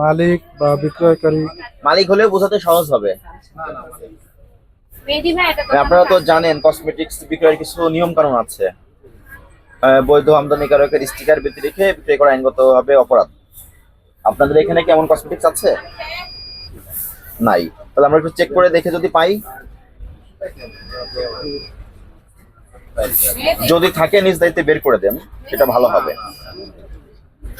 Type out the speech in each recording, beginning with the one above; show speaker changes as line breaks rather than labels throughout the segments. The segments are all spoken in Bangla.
মালিক বা বিক্রয়কারী।
মালিক হলেও বোঝাতে সহজ হবে। আপনারা তো জানেন কসমেটিক্স বিক্রয়ের কিছু নিয়ম কানুন আছে বৈধ আমদানিকারকের স্টিকার ব্যতি রেখে বিক্রয় করা আইনগতভাবে অপরাধ। আপনাদের এখানে কেমন কসমেটিক্স আছে? নাই। তাহলে আমরা একটু চেক করে দেখে যদি পাই। যদি থাকে নিজ দায়িত্বে বের করে দেন সেটা ভালো হবে।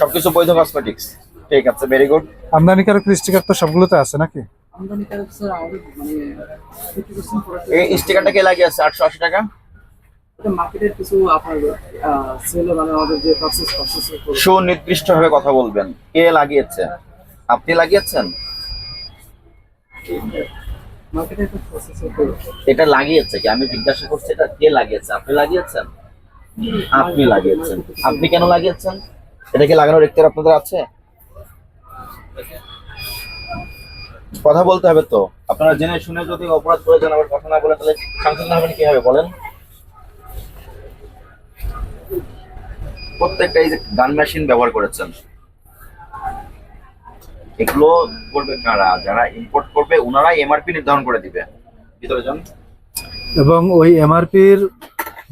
সবকিছু বৈধ কসমেটিক্স ঠিক আছে ভেরি গুড
আমদানিকারক স্টিকার তো সবগুলোতে আছে নাকি?
মানে
এই স্টিকারটা কে লাগিয়েছে আটশো আশি টাকা?
মার্কেটের কিছু আপনার সেল মানে আমাদের যে প্রসেস প্রসেস
সুনির্দিষ্ট ভাবে কথা বলবেন। কে লাগিয়েছে? আপনি লাগিয়েছেন? এটা লাগিয়েছে কি? আমি জিজ্ঞাসা করছি, এটা কে লাগিয়েছে? আপনি লাগিয়েছেন? আপনি লাগিয়েছেন। আপনি কেন লাগিয়েছেন? এটা কি লাগানোর ইখতিয়ার আপনাদের আছে? কথা বলতে হবে তো। আপনারা জেনে শুনে যদি অপরাধ করে যান, আবার কথা না বলে তাহলে সাংশন হবেন কি হবে বলেন? প্রত্যেকটা এই যে গান মেশিন ব্যবহার করেছেন। এগুলো করবে কারা? যারা ইম্পোর্ট করবে ওনারাই এমআরপি নির্ধারণ করে দিবে। ভিতরে যান
এবং ওই এমআরপির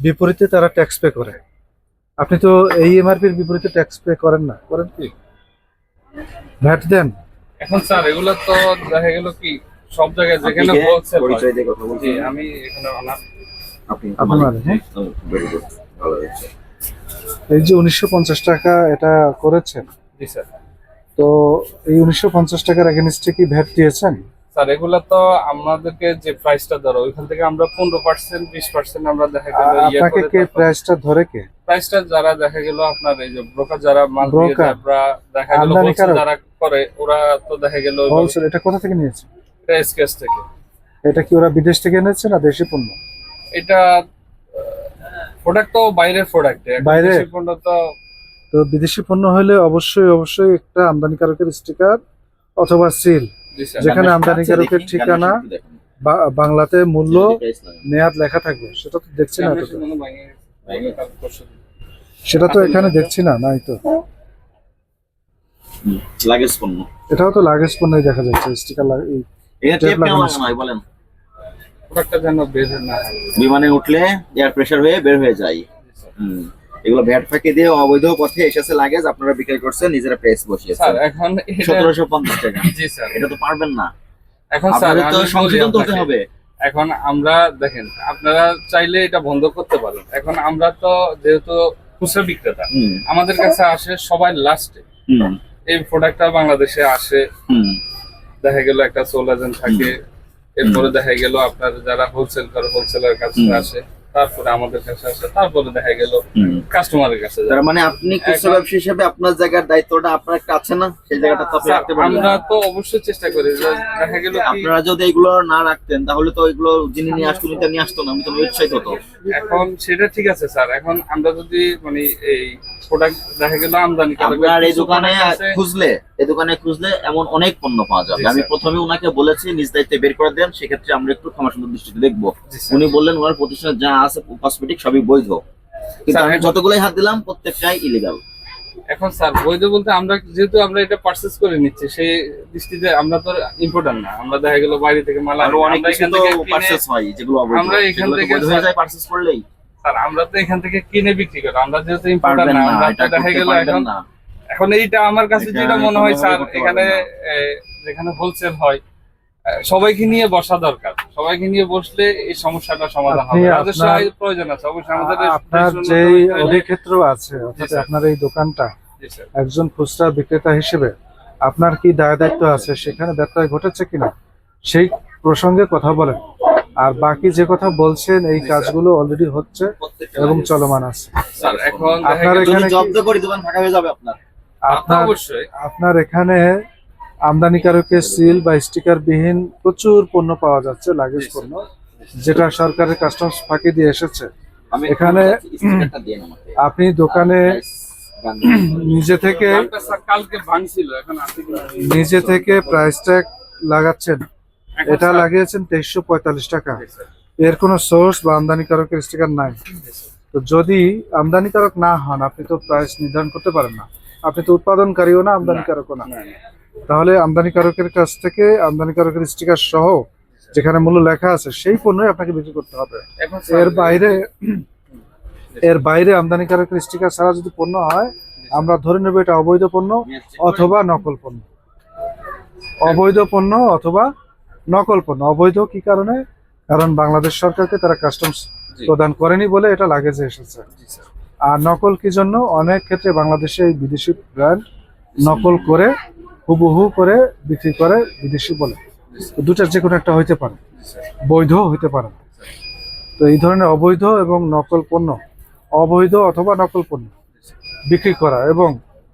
বিপরীতে তারা ট্যাক্স পে করে। আপনি তো এই এমআরপির বিপরীতে ট্যাক্স পে করেন না। করেন কি? ভ্যাট দেন
এখন স্যার এগুলো তো দেখা গেল কি সব জায়গায় যেখানে? হোলসেল
পরিচয় দিয়ে কথা
জি
বলছেন
আমি এখানে অনার
আপনি
আপনার মানে, হ্যাঁ?
ভেরি গুড ভালো হয়েছে।
এই যে উনিশশো পঞ্চাশ টাকা এটা করেছেন।
জি স্যার।
তো এই উনিশশো পঞ্চাশ টাকার এগেনস্টে কি ভ্যাট দিয়েছেন?
স্যার এগুলো তো আমাদেরকে যে প্রাইসটা ধরো ওইখান থেকে আমরা পনেরো পার্সেন্ট বিশ পার্সেন্ট আমরা দেখা গেল ইয়ে
আপনাকে কে প্রাইসটা ধরে কে?
প্রাইসটা যারা দেখা গেল আপনার এই যে ব্রোকার যারা মাল দিয়ে যারা দেখা গেল? যারা করে ওরা তো দেখা গেল
হোলসেল এটা কোথা থেকে নিয়েছে?
স্কেচ থেকে।
এটা কি ওরা বিদেশ থেকে এনেছে না দেশি পণ্য?
এটা প্রোডাক্ট তো বাইরের প্রোডাক্ট
বাইরে?
তো
তো বিদেশি পণ্য হলে অবশ্যই অবশ্যই একটা আমদানিকারকের স্টিকার অথবা সিল যেখানে আমদানিকারকের ঠিকানা বাংলাতে মূল্য মেয়াদ লেখা থাকবে সেটা তো দেখছি না সেটা তো এখানে দেখছি না নাই তো।
লাগেজ পণ্য।
এটাও তো লাগেজ পণ্যই দেখা যাচ্ছে স্টিকার
বলেন।
যেন বের না
বিমানে উঠলে এয়ার প্রেসার হয়ে বের হয়ে যায়। হুম, এগুলো ভ্যাট ফাঁকি দিয়ে অবৈধ পথে এসেছে লাগেজ আপনারা বিক্রি করছেন নিজেরা প্রেস বসিয়েছেন।
স্যার এখন এটা
সতেরোশো পঞ্চাশ টাকা।
জি স্যার।
এটা তো পারবেন না।
এখন স্যার
তো সংশোধন তো হতে
আপনাকে,
হবে।
এখন আমরা দেখেন আপনারা চাইলে এটা বন্ধ করতে পারেন। এখন আমরা তো যেহেতু খুচরা বিক্রেতা আমাদের কাছে আসে সবাই লাস্টে এই প্রোডাক্টটা বাংলাদেশে আসে। দেখা গেল একটা সোল এজেন্ট থাকে। এরপরে দেখা গেল আপনার যারা হোলসেল করে হোলসেলের কাছে আসে। তারপরে আমাদের কাছে আসে তারপরে দেখা গেল। কাস্টমারের কাছে।
তার মানে আপনি খুচরা ব্যবসা হিসেবে আপনার জায়গার দায়িত্বটা আপনার একটা আছে না সেই জায়গাটা তো আপনি রাখতে পারবেন
আমরা তো অবশ্যই চেষ্টা করি দেখা গেল
আপনারা যদি এগুলো না রাখতেন তাহলে তো এগুলো যিনি নিয়ে আসতো নিতে নিয়ে আসতো না আমি তো উৎসাহিত হতো
এখন সেটা ঠিক আছে স্যার এখন আমরা যদি মানে এই প্রোডাক্ট দেখা গেল আমদানি
আপনার এই দোকানে খুঁজলে এই দোকানে খুঁজলে এমন অনেক পণ্য পাওয়া যাবে। আমি প্রথমে ওনাকে বলেছি নিজ দায়িত্বে বের করে দেন সেক্ষেত্রে আমরা একটু ক্ষমা সুন্দর দৃষ্টিতে দেখব। উনি বললেন ওনার প্রতিষ্ঠানে যা আছে কসমেটিক সবই বৈধ। কিন্তু আমি যতগুলোই হাত দিলাম প্রত্যেকটাই ইলিগাল
এখন স্যার বৈধ বলতে আমরা যেহেতু আমরা এটা পারচেজ করে নিচ্ছি সেই দৃষ্টিতে আমরা তো ইম্পর্টেন্ট না। আমরা দেখা গেল বাইরে থেকে মাল
অনেক
আমরা এখান থেকে
হয় যেগুলো
আমরা এখান থেকে
পারচেস করলেই।
স্যার আমরা তো এখান থেকে কিনে বিক্রি করি। আমরা যেহেতু ইম্পর্টেন্ট
পারবেন
না আমরা
এটা
তো দেখা গেল এখন এখন এইটা আমার কাছে যেটা মনে হয় স্যার এখানে যেখানে হোলসেল হয় সবাইকে নিয়ে বসা দরকার। সবাইকে নিয়ে বসলে এই সমস্যাটা সমাধান হবে। রাজস্ব প্রয়োজন আছে অবশ্যই আমাদের
আপনার যে অধিক্ষেত্র আছে অর্থাৎ আপনার এই দোকানটা একজন খুচরা বিক্রেতা হিসেবে আপনার কি দায় দায়িত্ব আছে? সেখানে ব্যত্যয় ঘটেছে কিনা? সেই প্রসঙ্গে কথা বলেন। আর বাকি যে কথা বলছেন এই কাজগুলো অলরেডি হচ্ছে এবং চলমান আছে।
স্যার এখন দেখা
আপনার এখানে কি-
জব্দ করি দোকান ফাঁকা হয়ে যাবে আপনার।
আপনার আপনার এখানে আমদানিকারকের সিল বা স্টিকার বিহীন প্রচুর পণ্য পাওয়া যাচ্ছে লাগেজ পণ্য যেটা সরকারের কাস্টমস ফাঁকি দিয়ে এসেছে। এখানে- আপনি দোকানে নিজে থেকে? নিজে থেকে প্রাইস ট্যাগ লাগাচ্ছেন। এটা লাগিয়েছেন তেইশশো পঁয়তাল্লিশ টাকা। এর কোনো সোর্স বা আমদানিকারকের স্টিকার নাই। তো যদি আমদানিকারক না হন আপনি তো প্রাইস নির্ধারণ করতে পারেন না। আপনি তো উৎপাদনকারীও না আমদানিকারকও না। তাহলে আমদানিকারকের কাছ থেকে আমদানিকারকের স্টিকার সহ যেখানে মূল্য লেখা আছে সেই পণ্যই আপনাকে বিক্রি করতে হবে। এর বাইরে এর বাইরে আমদানিকারকের স্টিকার ছাড়া যদি পণ্য হয় আমরা ধরে নেব এটা অবৈধ পণ্য অথবা নকল পণ্য। অবৈধ পণ্য অথবা নকল পণ্য অবৈধ কি কারণে? কারণ বাংলাদেশ সরকারকে তারা কাস্টমস প্রদান করেনি বলে এটা লাগেজে এসেছে। আর নকল কি জন্য? অনেক ক্ষেত্রে বাংলাদেশে এই বিদেশি ব্র্যান্ড নকল করে হুবহু করে বিক্রি করে বিদেশি বলে। দুটার যে কোনো একটা হইতে পারে। বৈধ হইতে পারে। তো এই ধরনের অবৈধ এবং নকল পণ্য অবৈধ অথবা নকল পণ্য বিক্রি করা এবং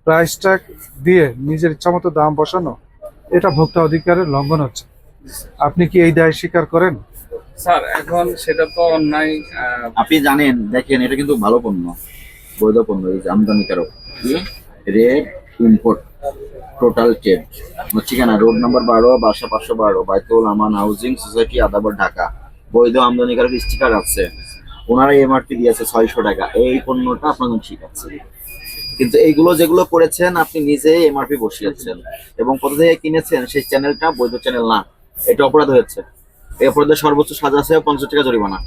প্রাইস ট্যাগ দিয়ে নিজের ইচ্ছামতো দাম বসানো এটা ভোক্তা অধিকারের লঙ্ঘন হচ্ছে। আপনি কি এই দায় স্বীকার করেন?
স্যার এখন সেটা তো অন্যায় আহ,
আপনি জানেন দেখেন এটা কিন্তু ভালো পণ্য বৈধ পণ্য এই যে আমদানিকারক রেড ইম্পোর্ট টোটাল ট্রেড ঠিকানা রোড নাম্বার বারো বাসা পাঁচশো বারো বাইতুল আমান হাউজিং সোসাইটি আদাবর ঢাকা। বৈধ আমদানিকারক স্টিকার আছে ওনারা এমআরপি দিয়েছে ছয়শো টাকা এই পণ্যটা আপনার ঠিক আছে। কিন্তু এইগুলো যেগুলো করেছেন আপনি নিজে এমআরপি বসিয়েছেন এবং কোথা থেকে কিনেছেন সেই চ্যানেলটা বৈধ চ্যানেল না। এটা অপরাধ হয়েছে। এই অপরাধের সর্বোচ্চ সাজা আছে পঞ্চাশ টাকা জরিমানা।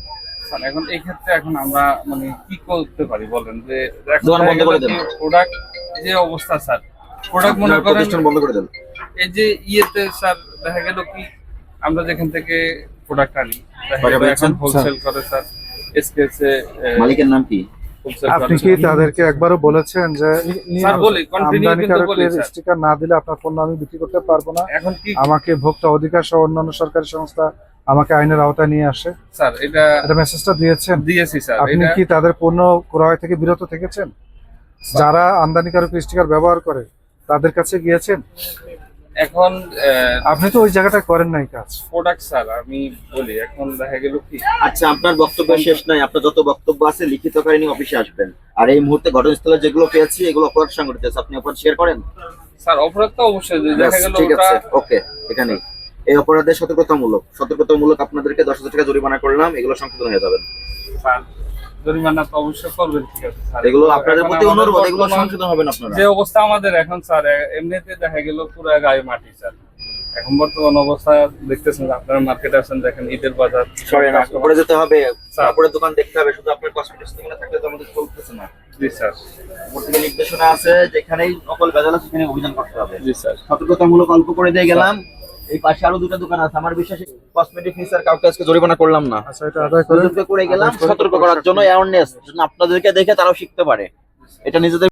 এখন এই ক্ষেত্রে এখন আমরা মানে কি করতে পারি বলেন যে
দোকান বন্ধ করে দেন।
প্রোডাক্ট যে অবস্থা স্যার প্রোডাক্ট মনে করেন
প্রতিষ্ঠান বন্ধ করে দেন।
এই যে ইয়েতে স্যার দেখা গেল কি আমরা যেখান থেকে প্রোডাক্ট আনি? এখন হোলসেল করে স্যার এসকেসে
মালিকের নাম কি?
আপনি কি তাদেরকে একবারও বলেছেন যে
স্যার বলি কন্টিনিউ কিন্তু বলি
আমদানিকারকের স্টিকার না দিলে আপনার পণ্য আমি বিক্রি করতে পারব না।
এখন কি
আমাকে ভোক্তা অধিকার সহ অন্যান্য সরকারি সংস্থা আমাকে আইনের আওতায় নিয়ে আসে।
স্যার এটা
এটা মেসেজটা দিয়েছেন?
দিয়েছি স্যার
আপনি কি তাদের পণ্য ক্রয় থেকে বিরত থেকেছেন? যারা আমদানিকারক স্টিকার ব্যবহার করে তাদের কাছে গিয়েছেন?
এখন
আপনি তো ওই জায়গাটা করেন নাই কাজ।
প্রোডাক্ট স্যার আমি বলি এখন দেখা গেল কি?
আচ্ছা আপনার বক্তব্য শেষ নাই আপনার যত বক্তব্য আছে লিখিত কাহিনী অফিসে আসবেন। আর এই মুহূর্তে ঘটনাস্থলে যেগুলো পেয়েছি এগুলো অপরাধ সংগঠিত আছে আপনি অপরাধ স্বীকার করেন?
স্যার অপরাধ তো অবশ্যই দেখা গেল
ঠিক আছে ওকে এখানেই। এই অপরাধের সতর্কতামূলক সতর্কতামূলক আপনাদেরকে দশ হাজার টাকা জরিমানা করলাম এগুলো সংশোধন হয়ে যাবেন
স্যার জরিমানা তো অবশ্যই করবেন ঠিক আছে স্যার।
এগুলো আপনাদের প্রতি অনুরোধ এগুলো সংশোধন হবেন আপনারা?
যে অবস্থা আমাদের এখন স্যার এমনিতে দেখা গেল পুরো গায়ে মাটি স্যার। এখন বর্তমান অবস্থা দেখতেছেন আপনারা মার্কেটে আছেন দেখেন ঈদের বাজার।
সরেন উপরে যেতে হবে। তারপরে দোকান দেখতে হবে শুধু আপনার কসমেটিক্স দোকানে থাকলে তো আমাদের চলতেছে না।
জি স্যার।
উপর থেকে নির্দেশনা আছে যেখানেই নকল ভেজাল আছে সেখানে অভিযান করতে হবে।
জি স্যার।
সতর্কতামূলক অল্প করে দিয়ে গেলাম। এই পাশে আরও দুটো দোকান আছে। আমার বিশ্বাস কসমেটিক নিসার কাউকে আজকে জরিমানা করলাম না।
আচ্ছা এটা আদায় করে
করে গেলাম সতর্ক করার জন্য অ্যাওয়ারনেস আপনাদেরকে দেখে তারাও শিখতে পারে। এটা নিজেদের